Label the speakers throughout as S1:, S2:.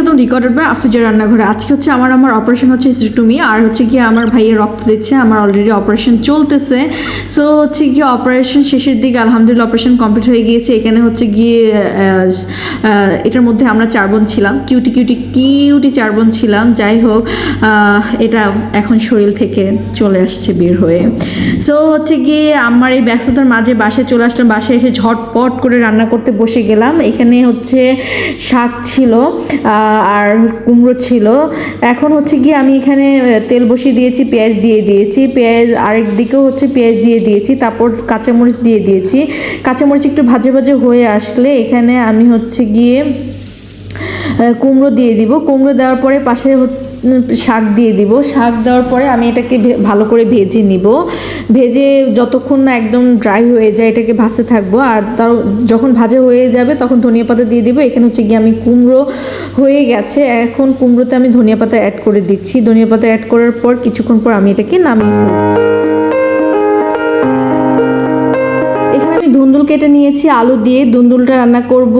S1: রিকর্ডেড by Afroza রান্নাঘরে। আজকে হচ্ছে আমার আমার অপারেশন হচ্ছে সিস্টুমি, আর হচ্ছে কি আমার ভাইয়ের রক্ত দিচ্ছে, আমার অলরেডি অপারেশন চলতেছে। সো হচ্ছে কি অপারেশন শেষের দিকে আলহামদুলিল্লাহ অপারেশন কমপ্লিট হয়ে গিয়েছে। এখানে হচ্ছে গিয়ে এটার মধ্যে আমরা চার বোন ছিলাম। কিউটি কিউটি কিউটি চার বোন ছিলাম। যাই হোক এটা এখন শরীর থেকে চলে আসছে বের হয়ে। সো হচ্ছে গিয়ে আমার এই ব্যস্ততার মাঝে বাসায় চলে আসলাম। বাসায় এসে ঝটপট করে রান্না করতে বসে গেলাম। এখানে হচ্ছে শাক ছিল। আর কুমড়ো ছিল। এখন হচ্ছে কি আমি এখানে তেল বসিয়ে দিয়েছি, পেঁয়াজ দিয়ে দিয়েছি। পেঁয়াজ আরেক দিকেও হচ্ছে পেঁয়াজ দিয়ে দিয়েছি, তারপর কাঁচামরিচ দিয়ে দিয়েছি। কাঁচামরিচ একটু ভাজে ভাজে হয়ে আসলে এখানে আমি হচ্ছে গিয়ে কুমড়ো দিয়ে দিব। কুমড়ো দেওয়ার পরে পাশে হচ্ছে শাক দিয়ে দিব। শাক দেওয়ার পরে আমি এটাকে ভালো করে ভেজে নিব। ভেজে যতক্ষণ না একদম ড্রাই হয়ে যায় এটাকে ভাজতে থাকব। আর তার যখন ভাজা হয়ে যাবে তখন ধনিয়া পাতা দিয়ে দিব। এখানে হচ্ছে গিয়ে আমি কুমড়ো হয়ে গেছে। এখন কুমড়োতে আমি ধনিয়া পাতা অ্যাড করে দিচ্ছি। ধনিয়া পাতা অ্যাড করার পর কিছুক্ষণ পর আমি এটাকে নামিয়ে ফেলব। ধুন্দুল কেটে নিয়েছি, আলু দিয়ে ধুন্দুলটা রান্না করব।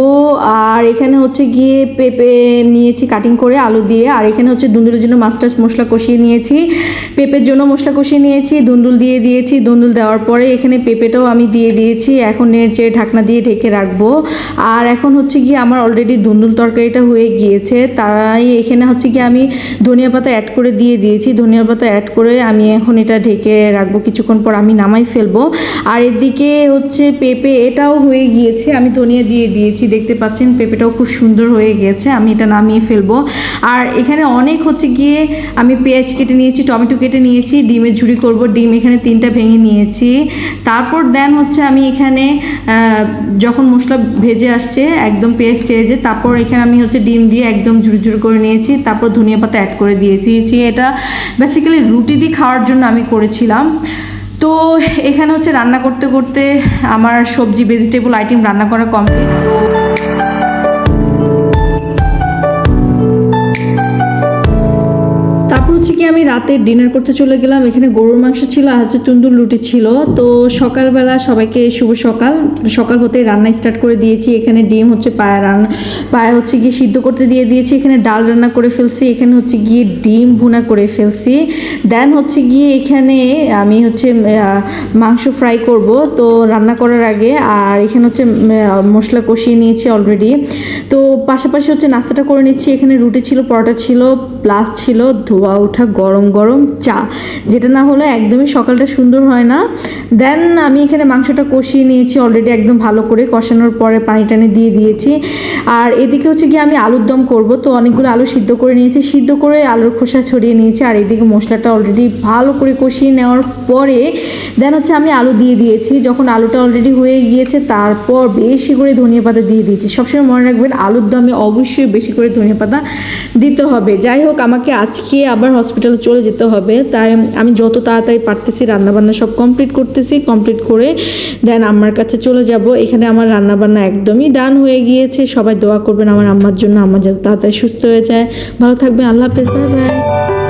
S1: আর এখানে হচ্ছে গিয়ে পেঁপে নিয়েছি কাটিং করে আলু দিয়ে। আর এখানে হচ্ছে দুন্দুলের জন্য মাস্টার মশলা কষিয়ে নিয়েছি। পেঁপের জন্য মশলা কষিয়ে নিয়েছি, দুন্দুল দিয়ে দিয়েছি। দুন্দুল দেওয়ার পরে এখানে পেঁপেটাও আমি দিয়ে দিয়েছি। এখন এর যে ঢাকনা দিয়ে ঢেকে রাখব। আর এখন হচ্ছে গিয়ে আমার অলরেডি দুন্দুল তরকারিটা হয়ে গিয়েছে। তাই এখানে হচ্ছে গিয়ে আমি ধনিয়া পাতা অ্যাড করে দিয়ে দিয়েছি। ধনিয়া পাতা অ্যাড করে আমি এখন এটা ঢেকে রাখব। কিছুক্ষণ পর আমি নামাই ফেলব। আর এদিকে হচ্ছে পেঁপে এটাও হয়ে গিয়েছে, আমি ধনিয়া দিয়ে দিয়েছি, দেখতে পাচ্ছেন পেঁপেটাও খুব সুন্দর হয়ে গিয়েছে আমি এটা নামিয়ে ফেলব। আর এখানে অনেক হচ্ছে গিয়ে আমি পেঁয়াজ কেটে নিয়েছি, টমেটো কেটে নিয়েছি, ডিমের ঝুড়ি করব, ডিম এখানে তিনটা ভেঙে নিয়েছি। তারপর দেন হচ্ছে আমি এখানে যখন মশলা ভেজে আসছে, একদম পেঁয়াজ স্টেজে তারপর এখানে আমি হচ্ছে ডিম দিয়ে একদম ঝুড়ি করে নিয়েছি, তারপর ধনিয়া পাতা অ্যাড করে দিয়েছি। এটা বেসিক্যালি রুটি দিয়ে খাওয়ার জন্য আমি করেছিলাম। তো এখানে হচ্ছে রান্না করতে করতে আমার সবজি ভেজিটেবল আইটেম রান্না করা কমপ্লিট তো রাতে ডিনার করতে চলে গেলাম। এখানে গরুর মাংস ছিল, আর হচ্ছে তুন্দুর লুটি ছিল। তো সকালবেলা সবাইকে শুভ সকাল। সকাল হতে রান্না স্টার্ট করে দিয়েছি। এখানে ডিম হচ্ছে পায়া রান্না পায়া হচ্ছে গিয়ে সিদ্ধ করতে দিয়ে দিয়েছি। এখানে ডাল রান্না করে ফেলছি। এখানে হচ্ছে গিয়ে ডিম ভুনা করে ফেলছি। দেন হচ্ছে গিয়ে এখানে আমি হচ্ছে মাংস ফ্রাই করব। তো রান্না করার আগে, আর এখানে হচ্ছে মশলা কষিয়ে নিয়েছি অলরেডি তো পাশাপাশি হচ্ছে নাস্তাটা করে নিচ্ছি। এখানে রুটি ছিল, পরোটা ছিল প্লাস ছিল ধোয়া, ওঠা, গরম গরম চা, যেটা না হলে একদমই সকালটা সুন্দর হয় না। দেন আমি এখানে মাংসটা কষিয়ে নিয়েছি অলরেডি একদম ভালো করে। কষানোর পরে পানি টানি দিয়ে দিয়েছি। আর এদিকে হচ্ছে গিয়ে আমি আলুর দম করব। তো অনেকগুলো আলু সিদ্ধ করে নিয়েছি। সিদ্ধ করে আলুর খোসা ছড়িয়ে নিয়েছি। আর এদিকে মশলাটা অলরেডি ভালো করে কষিয়ে নেওয়ার পরে দেন হচ্ছে আমি আলু দিয়ে দিয়েছি। যখন আলুটা অলরেডি হয়ে গিয়েছে, তারপর বেশি করে ধনিয়া পাতা দিয়ে দিয়েছি। সবসময় মনে রাখবেন, আলুর দমে অবশ্যই বেশি করে ধনিয়া পাতা দিতে হবে। যাই হোক, আমাকে আজকে আবার হসপিটালে চলে যেতে হবে। তাই আমি যত তাড়াতাড়ি পারতেছি রান্নাবান্না সব কমপ্লিট করতেছি কমপ্লিট করে দেন আম্মার কাছে চলে যাব। এখানে আমার রান্নাবান্না একদমই ডান হয়ে গিয়েছে। সবাই দোয়া করবেন আমার আম্মার জন্য আমার যাতে তাড়াতাড়ি সুস্থ হয়ে যায়। ভালো থাকবেন, আল্লাহ হাফেজ বাই বাই